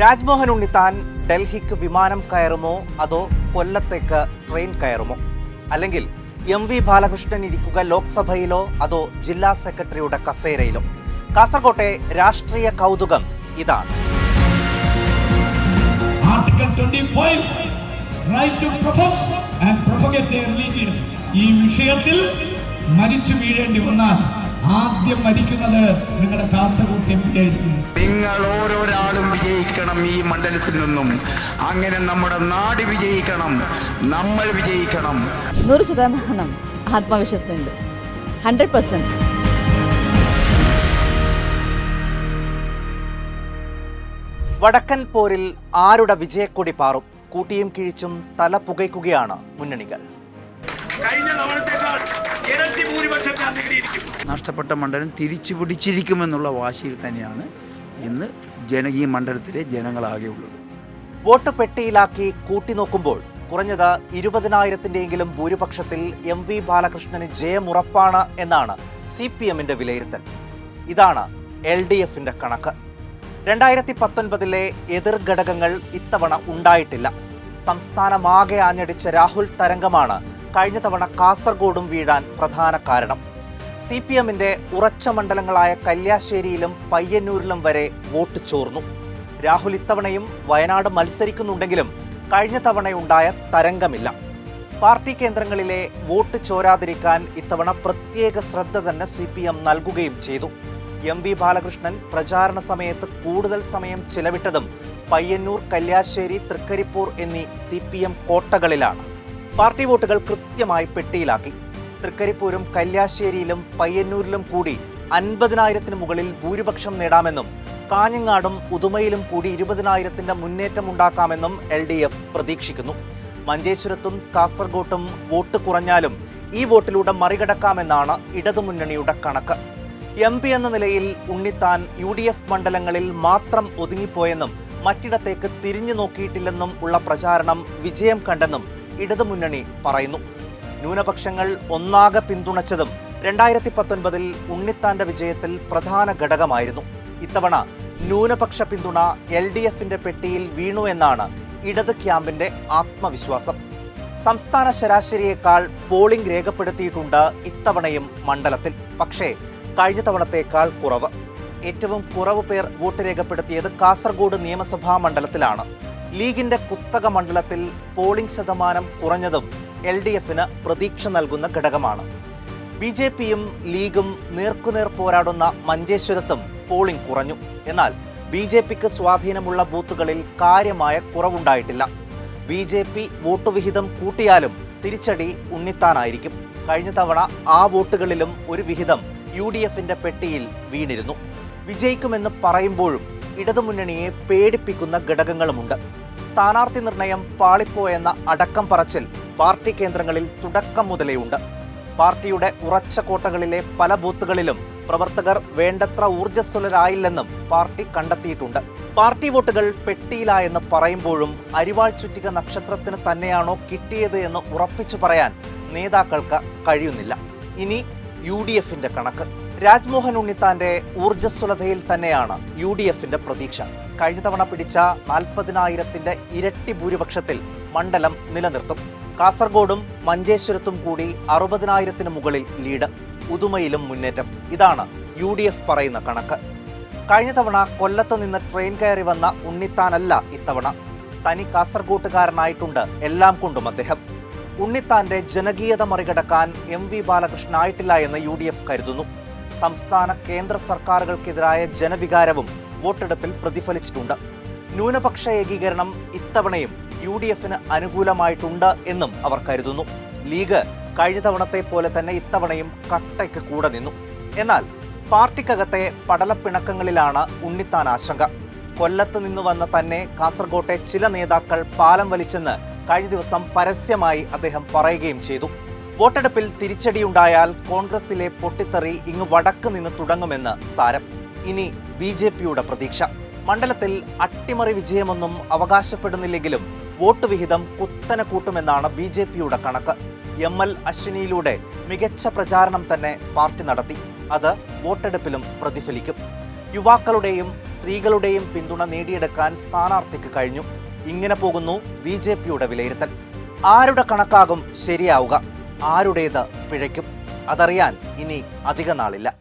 രാജ്മോഹൻ ഉണ്ണിത്താൻ ഡൽഹിക്ക് വിമാനം കയറുമോ അതോ കൊല്ലത്തേക്ക് ട്രെയിൻ കയറുമോ? അല്ലെങ്കിൽ എം വി ബാലകൃഷ്ണൻ ഇരിക്കുക ലോക്സഭയിലോ അതോ ജില്ലാ സെക്രട്ടറിയുടെ കസേരയിലോ? കാസർകോട്ടെ രാഷ്ട്രീയ കൗതുകം ഇതാണ്. Article 25 right to profess and propagate A ഈ വിഷയത്തിൽ മരിച്ചു വീഴേണ്ടി വന്നാൽ ആദ്യം മരിക്കുന്നത് നിങ്ങളുടെ കാസർഗോഡ് എം പി ആയിരിക്കും നിങ്ങൾ ഓരോരാളും വിജയിക്കണം ഈ മണ്ഡലത്തിൽ നിന്നും. അങ്ങനെ നമ്മുടെ നാട് വിജയിക്കണം നമ്മൾ വിജയിക്കണം. നൂറ് ശതമാനം ആത്മവിശ്വാസമുണ്ട്. Hundred percent. വടക്കൻ പോരിൽ ആരുടെ വിജയക്കൊടി പാറും? കൂട്ടിയും കിഴിച്ചും തല പുകയ്ക്കുകയാണ് മുന്നണികൾ. കഴിഞ്ഞ തവണത്തേക്കാൾ ഇരട്ടി നഷ്ടപ്പെട്ട മണ്ഡലം തിരിച്ചു പിടിച്ചിരിക്കുമെന്നുള്ള വാശിയിൽ തന്നെയാണ് ഇന്ന് ജന ഈ മണ്ഡലത്തിലെ ജനങ്ങളാകെ ഉള്ളത്. വോട്ട് പെട്ടിയിലാക്കി കൂട്ടിനോക്കുമ്പോൾ കുറഞ്ഞത് ഇരുപതിനായിരത്തിന്റെയെങ്കിലും ഭൂരിപക്ഷത്തിൽ എം വി ബാലകൃഷ്ണന് ജയമുറപ്പാണ് എന്നാണ് സി പി എമ്മിന്റെ വിലയിരുത്തൽ. ഇതാണ് എൽ ഡി എഫിന്റെ കണക്ക്. രണ്ടായിരത്തി പത്തൊൻപതിലെ എതിർ ഘടകങ്ങൾ ഇത്തവണ ഉണ്ടായിട്ടില്ല. സംസ്ഥാനമാകെ ആഞ്ഞടിച്ച രാഹുൽ തരംഗമാണ് കഴിഞ്ഞ തവണ കാസർഗോഡും വീഴാൻ പ്രധാന കാരണം. സി പി എമ്മിന്റെ ഉറച്ച മണ്ഡലങ്ങളായ കല്യാശ്ശേരിയിലും പയ്യന്നൂരിലും വരെ വോട്ട് ചോർന്നു. രാഹുൽ ഇത്തവണയും വയനാട് മത്സരിക്കുന്നുണ്ടെങ്കിലും കഴിഞ്ഞ തവണയുണ്ടായ തരംഗമില്ല. പാർട്ടി കേന്ദ്രങ്ങളിലെ വോട്ട് ചോരാതിരിക്കാൻ ഇത്തവണ പ്രത്യേക ശ്രദ്ധ തന്നെ സി പി എം നൽകുകയും ചെയ്തു. എം വി ബാലകൃഷ്ണൻ പ്രചാരണ സമയത്ത് കൂടുതൽ സമയം ചിലവിട്ടതും പയ്യന്നൂർ കല്യാശ്ശേരി തൃക്കരിപ്പൂർ എന്നീ സി പി എം കോട്ടകളിലാണ്. പാർട്ടി വോട്ടുകൾ കൃത്യമായി പെട്ടിയിലാക്കി. തൃക്കരിപ്പൂരും കല്യാശ്ശേരിയിലും പയ്യന്നൂരിലും കൂടി അൻപതിനായിരത്തിന് മുകളിൽ ഭൂരിപക്ഷം നേടാമെന്നും കാഞ്ഞങ്ങാടും ഉദുമയിലും കൂടി ഇരുപതിനായിരത്തിന്റെ മുന്നേറ്റം ഉണ്ടാക്കാമെന്നും എൽ ഡി എഫ് പ്രതീക്ഷിക്കുന്നു. മഞ്ചേശ്വരത്തും കാസർഗോട്ടും വോട്ട് കുറഞ്ഞാലും ഈ വോട്ടിലൂടെ മറികടക്കാമെന്നാണ് ഇടതുമുന്നണിയുടെ കണക്ക്. എം പി എന്ന നിലയിൽ ഉണ്ണിത്താൻ യു ഡി എഫ് മണ്ഡലങ്ങളിൽ മാത്രം ഒതുങ്ങിപ്പോയെന്നും മറ്റിടത്തേക്ക് തിരിഞ്ഞു നോക്കിയിട്ടില്ലെന്നും ഉള്ള പ്രചാരണം വിജയം കണ്ടെന്നും ഇടതുമുന്നണി പറയുന്നു. ന്യൂനപക്ഷങ്ങൾ ഒന്നാകെ പിന്തുണച്ചതും രണ്ടായിരത്തി പത്തൊൻപതിൽ ഉണ്ണിത്താന്റെ വിജയത്തിൽ പ്രധാന ഘടകമായിരുന്നു. ഇത്തവണ ന്യൂനപക്ഷ പിന്തുണ എൽ ഡി എഫിന്റെ പെട്ടിയിൽ വീണു എന്നാണ് ഇടത് ക്യാമ്പിന്റെ ആത്മവിശ്വാസം. സംസ്ഥാന ശരാശരിയേക്കാൾ പോളിംഗ് രേഖപ്പെടുത്തിയിട്ടുണ്ട് ഇത്തവണയും മണ്ഡലത്തിൽ. പക്ഷേ കഴിഞ്ഞ തവണത്തേക്കാൾ കുറവ്. ഏറ്റവും കുറവ് പേർ വോട്ട് രേഖപ്പെടുത്തിയത് കാസർഗോഡ് നിയമസഭാ മണ്ഡലത്തിലാണ്. ലീഗിന്റെ കുത്തക മണ്ഡലത്തിൽ പോളിംഗ് ശതമാനം കുറഞ്ഞതും എൽ ഡി എഫിന് പ്രതീക്ഷ നൽകുന്ന ഘടകമാണ്. ബി ജെ പിയും ലീഗും നേർക്കുനേർ പോരാടുന്ന മഞ്ചേശ്വരത്തും പോളിംഗ് കുറഞ്ഞു. എന്നാൽ ബി ജെ പിക്ക് സ്വാധീനമുള്ള ബൂത്തുകളിൽ കാര്യമായ കുറവുണ്ടായിട്ടില്ല. ബി ജെ പി വോട്ട് വിഹിതം കൂട്ടിയാലും തിരിച്ചടി ഉണ്ണിത്താനായിരിക്കും. കഴിഞ്ഞ തവണ ആ വോട്ടുകളിലും ഒരു വിഹിതം യു ഡി എഫിന്റെ പെട്ടിയിൽ വീണിരുന്നു. വിജയിക്കുമെന്ന് പറയുമ്പോഴും ഇടതുമുന്നണിയെ പേടിപ്പിക്കുന്ന ഘടകങ്ങളുമുണ്ട്. സ്ഥാനാർത്ഥി നിർണയം പാളിപ്പോയെന്ന അടക്കം പറച്ചിൽ പാർട്ടി കേന്ദ്രങ്ങളിൽ തുടക്കം മുതലേ ഉണ്ട് പാർട്ടിയുടെ ഉറച്ച കോട്ടകളിലെ പല ബൂത്തുകളിലും പ്രവർത്തകർ വേണ്ടത്ര ഊർജസ്വലരായില്ലെന്നും പാർട്ടി കണ്ടെത്തിയിട്ടുണ്ട്. പാർട്ടി വോട്ടുകൾ പെട്ടിയിലായെന്ന് പറയുമ്പോഴും അരിവാൾ ചുറ്റിക നക്ഷത്രത്തിന് തന്നെയാണോ കിട്ടിയത് എന്ന് ഉറപ്പിച്ചു പറയാൻ നേതാക്കൾക്ക് കഴിയുന്നില്ല. ഇനി യു കണക്ക്. രാജ്മോഹൻ ഉണ്ണിത്താന്റെ ഊർജസ്വലതയിൽ തന്നെയാണ് യു ഡി എഫിന്റെ പ്രതീക്ഷ. കഴിഞ്ഞ തവണ പിടിച്ച നാൽപ്പതിനായിരത്തിന്റെ ഇരട്ടി ഭൂരിപക്ഷത്തിൽ മണ്ഡലം നിലനിർത്തും. കാസർഗോഡും മഞ്ചേശ്വരത്തും കൂടി അറുപതിനായിരത്തിന് മുകളിൽ ലീഡ് ഉദുമയിലും മുന്നേറ്റം. ഇതാണ് യു ഡി എഫ് പറയുന്ന കണക്ക്. കഴിഞ്ഞ തവണ കൊല്ലത്ത് നിന്ന് ട്രെയിൻ കയറി വന്ന ഉണ്ണിത്താനല്ല ഇത്തവണ. തനി കാസർഗോട്ടുകാരനായിട്ടുണ്ട് എല്ലാം കൊണ്ടും അദ്ദേഹം. ഉണ്ണിത്താന്റെ ജനകീയത മറികടക്കാൻ എം വി ബാലകൃഷ്ണൻ ആയിട്ടില്ല എന്ന് യു ഡി എഫ് കരുതുന്നു. സംസ്ഥാന കേന്ദ്ര സർക്കാരുകൾക്കെതിരായ ജനവികാരവും വോട്ടെടുപ്പിൽ പ്രതിഫലിച്ചിട്ടുണ്ട്. ന്യൂനപക്ഷ ഏകീകരണം ഇത്തവണയും യു ഡി എഫിന് അനുകൂലമായിട്ടുണ്ട് എന്നും അവർ കരുതുന്നു. ലീഗ് കഴിഞ്ഞ തവണത്തെ പോലെ തന്നെ ഇത്തവണയും കട്ടയ്ക്ക് കൂടെ നിന്നു. എന്നാൽ പാർട്ടിക്കകത്തെ പടലപ്പിണക്കങ്ങളിലാണ് ഉണ്ണിത്താൻ ആശങ്ക. കൊല്ലത്ത് നിന്ന് വന്ന തന്നെ കാസർകോട്ടെ ചില നേതാക്കൾ പാലം വലിച്ചെന്ന് കഴിഞ്ഞ ദിവസം പരസ്യമായി അദ്ദേഹം പറയുകയും ചെയ്തു. വോട്ടെടുപ്പിൽ തിരിച്ചടിയുണ്ടായാൽ കോൺഗ്രസിലെ പൊട്ടിത്തെറി ഇങ്ങ് വടക്ക് നിന്ന് തുടങ്ങുമെന്ന് സാരം. ഇനി ബി ജെ പിയുടെ പ്രതീക്ഷ. മണ്ഡലത്തിൽ അട്ടിമറി വിജയമൊന്നും അവകാശപ്പെടുന്നില്ലെങ്കിലും വോട്ട് വിഹിതം കുത്തനെ കൂട്ടുമെന്നാണ് ബി ജെ പിയുടെ കണക്ക്. എം എൽ അശ്വിനിയിലൂടെ മികച്ച പ്രചാരണം തന്നെ പാർട്ടി നടത്തി. അത് വോട്ടെടുപ്പിലും പ്രതിഫലിക്കും. യുവാക്കളുടെയും സ്ത്രീകളുടെയും പിന്തുണ നേടിയെടുക്കാൻ സ്ഥാനാർത്ഥിക്ക് കഴിഞ്ഞു. ഇങ്ങനെ പോകുന്നു ബി വിലയിരുത്തൽ. ആരുടെ കണക്കാകും ശരിയാവുക. ആരുടേത് പിഴയ്ക്കും. അതറിയാൻ ഇനി അധിക നാളില്ല.